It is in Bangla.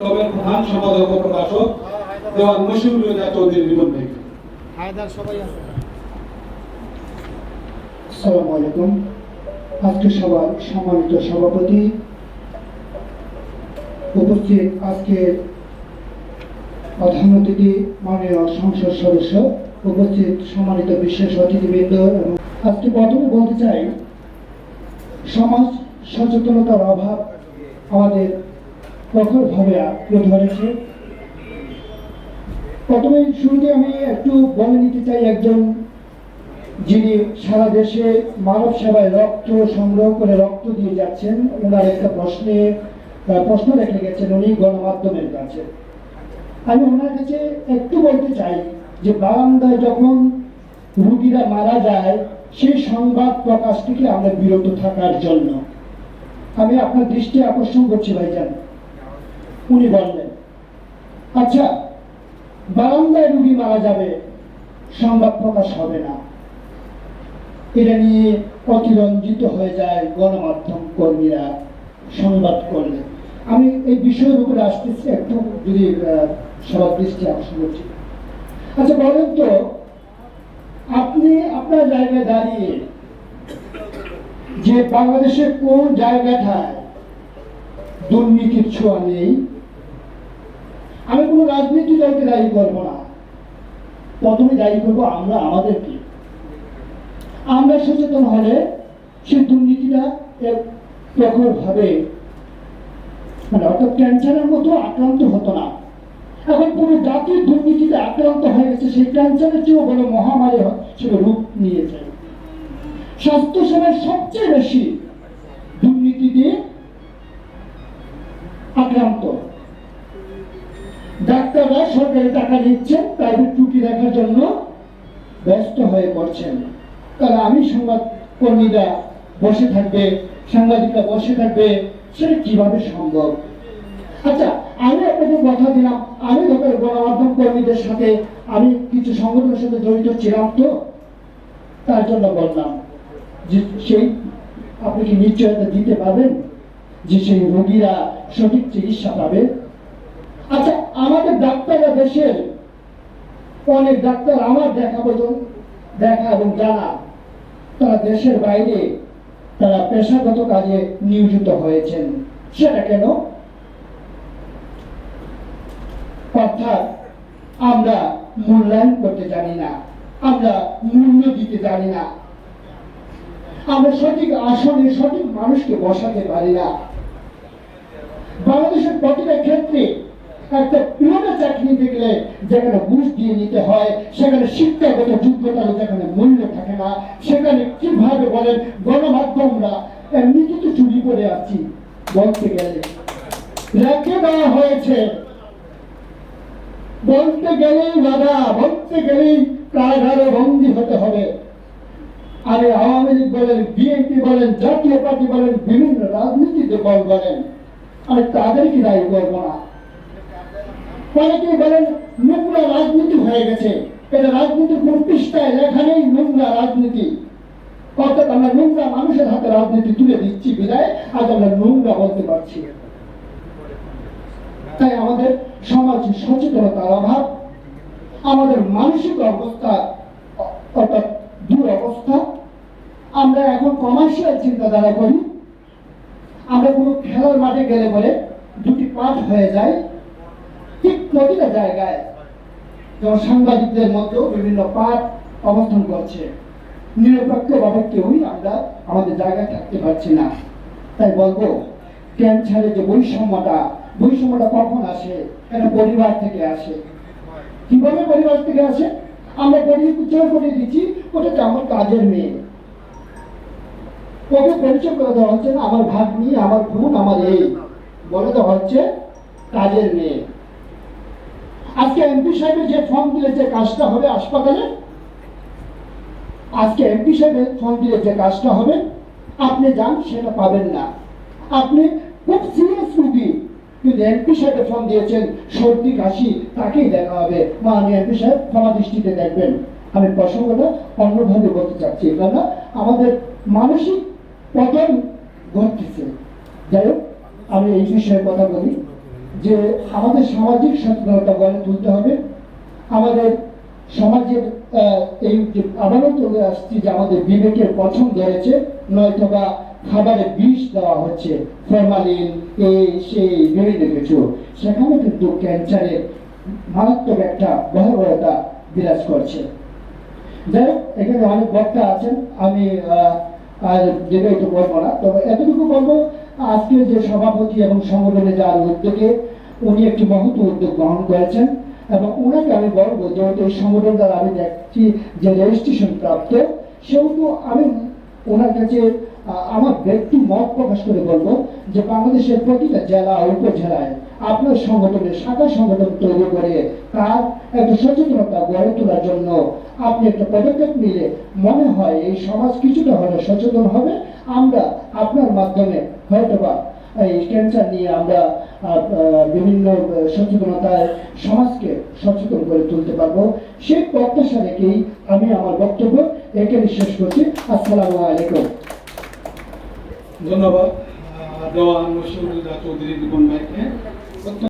ক্লাবের প্রধান সম্পাদক প্রকাশক দেওয়ান মশিউর রেজা চৌধুরী রিপন ভাই হায়দার সবাই আছে। আসসালামু আলাইকুম। আজকে সবার সম্মানিত সভাপতি উপস্থিত আজকে প্রধান অতিথি মাননীয় সংসদ সদস্য উপস্থিত সম্মানিত বিশেষ অতিথিবৃন্দ এবং আজকে প্রথমে বলতে চাই সমাজ সচেতনতার অভাব আমাদের প্রখরভাবে আঁকড়ে ধরেছে। প্রথমে শুরুতে আমি একটু বলে নিতে চাই একজন যিনি সারা দেশে মানব সেবায় রক্ত সংগ্রহ করে রক্ত দিয়ে যাচ্ছেন। ওনার একটা প্রশ্নে প্রশ্ন রেখে গেছেন উনি গণমাধ্যমের কাছে। আমি ওনার কাছে একটু বলতে চাই যে বারান্দায় যখন রুগীরা মারা যায়, সেই সংবাদ প্রকাশ থেকে আমরা বিরত থাকার জন্য। আমি আপনার দৃষ্টি আকর্ষণ করছি ভাইজান। উনি বললেন আচ্ছা বারান্দায় রুগী মারা যাবে, সংবাদ প্রকাশ হবে না। এটা নিয়ে অতিরঞ্জিত হয়ে যায় গণমাধ্যম কর্মীরা সংবাদ করলে। আমি এই বিষয়ের উপরে আসতেছি, একটু যদি সবার দৃষ্টি আকর্ষণ করছি। আচ্ছা বলেন তো, আপনি আপনার জায়গায় দাঁড়িয়ে যে বাংলাদেশের কোন জায়গাটায় দুর্নীতির ছোঁয়া নেই আমি কোনো রাজনীতি দলকে দায়ী করব না। প্রথমে দায়ী করব আমরা আমাদেরকে আমরা সচেতন হলে সেই দুর্নীতিটা প্রখরভাবে মানে অর্থাৎ ক্যান্সারের মতো আক্রান্ত হতো না। এখন পুরো জাতির দুর্নীতিতে আক্রান্ত হয়ে গেছে, সেই ক্যান্সারের চেয়েও বড় মহামারী হিসেবে রূপ নিয়েছে। স্বাস্থ্য সেবায় সবচেয়ে বেশি দুর্নীতি আক্রান্ত ডাক্তাররা সরকারি টাকা নিচ্ছেন প্রাইভেট রুটি রাখার জন্য ব্যস্ত হয়ে পড়ছেন। তাহলে আমি সংবাদ কর্মীরা বসে থাকবে, সাংবাদিকরা বসে থাকবে, সেটা কীভাবে সম্ভব? আচ্ছা আমি আপনাকে কথা দিলাম, আমি ধরো গণমাধ্যম কর্মীদের সাথে আমি কিছু সংগঠনের সাথে জড়িত ছিলাম তো, তার জন্য বললাম যে সেই, আপনি কি নিশ্চয়তা দিতে পারবেন? যে সেই রোগীরা সঠিক চিকিৎসা পাবে? আচ্ছা আমাদের ডাক্তাররা দেশের অনেক ডাক্তার আমার দেখা পর্যন্ত দেখা এবং জানা তারা দেশের বাইরে তারা পেশাগত কাজে নিয়োজিত হয়েছেন, সেটা কেন? অর্থাৎ আমরা মূল্যায়ন করতে জানি না, আমরা মূল্য দিতে জানি না। আমরা সঠিক আসনে সঠিক মানুষকে বসাতে পারি না। বাংলাদেশের প্রতিটা ক্ষেত্রে একটা চাকরি দেখলে যেখানে ঘুষ দিয়ে নিতে হয়, সেখানে শিক্ষাগত যোগ্যতার যেখানে মূল্য থাকে না, সেখানে কীভাবে বলেন গণমাধ্যমরা এমনিতে তো চুরি করে আছি বলতে গেলে। রেখে দেওয়া হয়েছে। বলতে গেলেই বাধা, বলতে গেলেই কারাগারে বন্দী হতে হবে। আরে আওয়ামী লীগ বলেন, বিএনপি বলেন, জাতীয় পার্টি বলেন, বিভিন্ন রাজনীতিতে দল বলেন, আমি তাদেরকে দায়ী করব না। অনেকেই বলেন নোংরা রাজনীতি হয়ে গেছে। এটা রাজনীতির কোন পৃষ্ঠায় লেখা নেই, নোংরা রাজনীতি। অর্থাৎ আমরা নোংরা মানুষের হাতে রাজনীতি তুলে দিচ্ছি বিদায়, আজ আমরা নোংরা বলতে পারছি। তাই আমাদের সমাজ সচেতনতার অভাব, আমাদের মানসিক অবস্থা অর্থাৎ দুরবস্থা, আমরা এখন কমার্শিয়াল চিন্তাধারা করি। আমরা কোনো খেলার মাঠে গেলে পরে দুটি পাঠ হয়ে যায়। ঠিক প্রতিটা জায়গায় যেমন সাংবাদিকদের মতো বিভিন্ন পাঠ অবস্থান করছে। নিরপেক্ষভাবে কেউই আমরা আমাদের জায়গায় থাকতে পারছি না। তাই বলব ক্যান্সারের যে বৈষম্যটা বৈষম্যটা কখন আসে? এটা পরিবার থেকে আসে? কীভাবে পরিবার থেকে আসে? আমরা পরিচয় করে দিচ্ছি, ওটা তো আমার কাজের মেয়ে। ওকে পরিচয় করে দেওয়া হচ্ছে না, আমার ভাগ্নি, আমার বোন, আমার এই। বলে দেওয়া হচ্ছে কাজের মেয়ে। আজকে এমপি সাহেবের যে ফর্ম দিলে যে কাজটা হবে হাসপাতালে, আজকে এমপি সাহেবের ফর্ম দিলে যে কাজটা হবে, আপনি যান, সেটা পাবেন না। আপনি খুব সিরিয়াস রুগী, কিন্তু এমপি সাহেবের ফর্ম দিয়েছেন, সর্দি, কাশি, তাকেই দেখা হবে। মাননীয় এমপি সাহেব, ক্ষমা দৃষ্টিতে দেখবেন। আমি প্রসঙ্গটা অন্যভাবে বলতে চাচ্ছি, কেননা আমাদের মানসিক পতন ঘটতেছে। যাই হোক, আমি এই বিষয়ে কথা বলি। যে আমাদের সামাজিক সচেতনতা গড়ে তুলতে হবে। আমাদের সমাজের এই যে আবারও চলে আসছি যে আমাদের বিবেকের পছন্দ হয়েছে নয়তো বা খাবারে বিষ দেওয়া হচ্ছে, ফরমালিন এই সেই বিভিন্ন কিছু সেখানে কিন্তু ক্যান্সারের মারাত্মক একটা ভয়াবহতা বিরাজ করছে। যাই হোক, এখানে অনেক বক্তা আছেন, আমি আর দীর্ঘায়িত বলব না, তবে এতটুকু বলব আজকে যে সভাপতি এবং সংগঠনে যার উদ্যোগে উনি একটি মহৎ উদ্যোগ গ্রহণ করেছেন এবং ওনাকে আমি বলব, যেহেতু এই সংগঠন দ্বারা আমি দেখছি যে রেজিস্ট্রেশন প্রাপ্ত, সেহেতু আমি ওনার কাছে আমার ব্যক্তি মত প্রকাশ করে বলব যে বাংলাদেশের প্রতিটা জেলা উপজেলায় আপনার সংগঠনের শাখা সংগঠন তৈরি করে তার একটা সচেতনতা গড়ে তোলার জন্য আপনি একটা পদক্ষেপ নিলে মনে হয় এই সমাজ কিছুটা হলে সচেতন হবে। আমরা আপনার মাধ্যমে হয়তোবা এই ক্যান্সার নিয়ে আমরা বিভিন্ন সচেতনতায় সমাজকে সচেতন করে তুলতে পারব। সেই প্রত্যাশা রেখেই আমি আমার বক্তব্য এখানে শেষ করছি। আসসালামু আলাইকুম। ধন্যবাদ। দেওয়ান মুশিদুল্লাহ চৌধুরী রিপন ভাইকে।